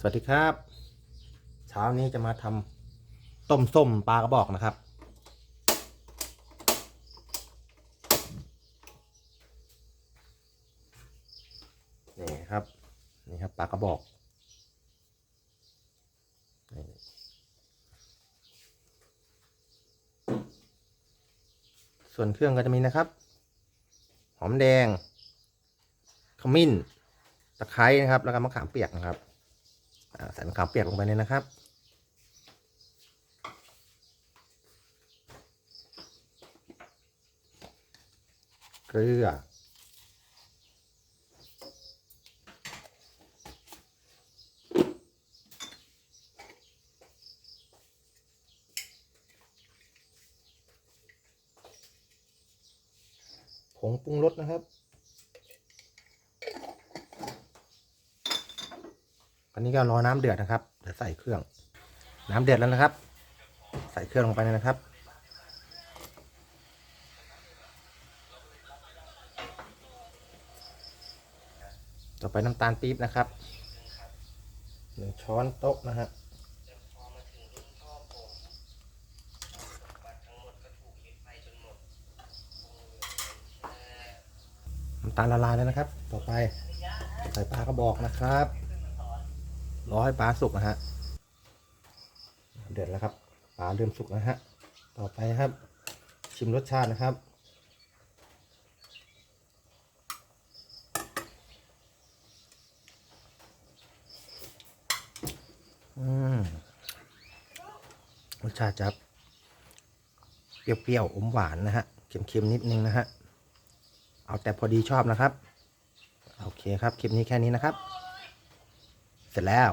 สวัสดีครับ เช้านี้จะมาทำต้มส้มปลากระบอกนะครับ นี่ครับ นี่ครับปลากระบอก ส่วนเครื่องก็จะมีนะครับ หอมแดง ขมิ้น ตะไคร้นะครับ แล้วก็มะขามเปียกนะครับ ใส่มะขามเปียกลงไปเลยนะครับ เกลือ ผงปรุงรสนะครับ อันนี้ก็รอน้ำเดือดนะครับเดี๋ยวใส่เครื่อง น้ำเดือดแล้วนะครับ ใส่เครื่องลงไปเลยนะครับ ต่อไปน้ำตาลปี๊บนะครับหนึ่งช้อนโต๊ะนะฮะน้ำตาลละลายแล้วนะครับ ต่อไปใส่ปลากระบอกนะครับ รอให้ปลาสุกนะฮะ เดือดแล้วครับ ปลาเริ่มสุกแล้วฮะ ต่อไปครับ ชิมรสชาตินะครับ อืม รสชาติจะเปรี้ยวๆ อมหวานนะฮะ เค็มๆ นิดนึงนะฮะ เอาแต่พอดีชอบนะครับ โอเคครับ คลิปนี้แค่นี้นะครับ สร็จแล้ว